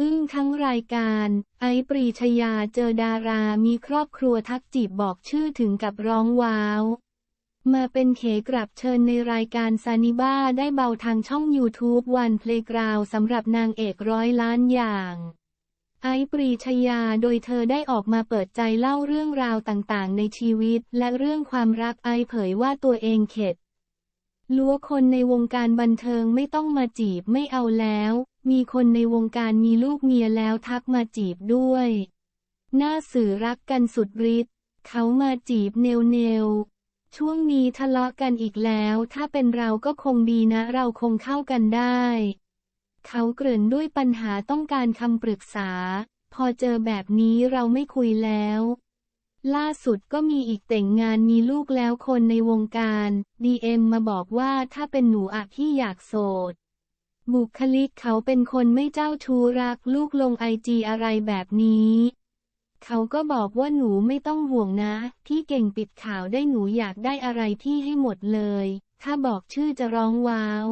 อึ้งทั้งรายการ ไอปรีชยาเจอดารามีครอบครัวทักจีบบอกชื่อถึงกับร้องว้าว มาเป็นเขกรับเชิญในรายการซานิบ้าได้เบาทางช่อง YouTube วันเพลงกราวสำหรับนางเอกร้อยล้านอย่าง ไอปรีชยาโดยเธอได้ออกมาเปิดใจเล่าเรื่องราวต่างๆ ในชีวิต และเรื่องความรักไอเผยว่าตัวเองเข็ดลัวคนในวงการบันเทิงไม่ต้องมาจีบไม่เอาแล้ว มีคนในวงการมีลูกเมียแล้วทักมาจีบด้วย หน้าสื่อรักกันสุดฤทธิ์เขามาจีบเนวเนวๆช่วงนี้ทะเลาะกันอีกแล้ว ถ้าเป็นเราก็คงดีนะ เราคงเข้ากันได้ เขาเกริ่นด้วยปัญหาต้องการคำปรึกษา พอเจอแบบนี้เราไม่คุยแล้ว ล่าสุดก็มีอีกแต่งงานมีลูกแล้วคนในวงการ DM มาบอกว่าถ้าเป็นหนูอะพี่อยากโสด บุคลิกเขาเป็นคนไม่เจ้าชู้รักลูกลงไอจีอะไรแบบนี้ เขาก็บอกว่าหนูไม่ต้องห่วงนะ ที่เก่งปิดข่าวได้หนูอยากได้อะไรที่ให้หมดเลย ถ้าบอกชื่อจะร้องว้าว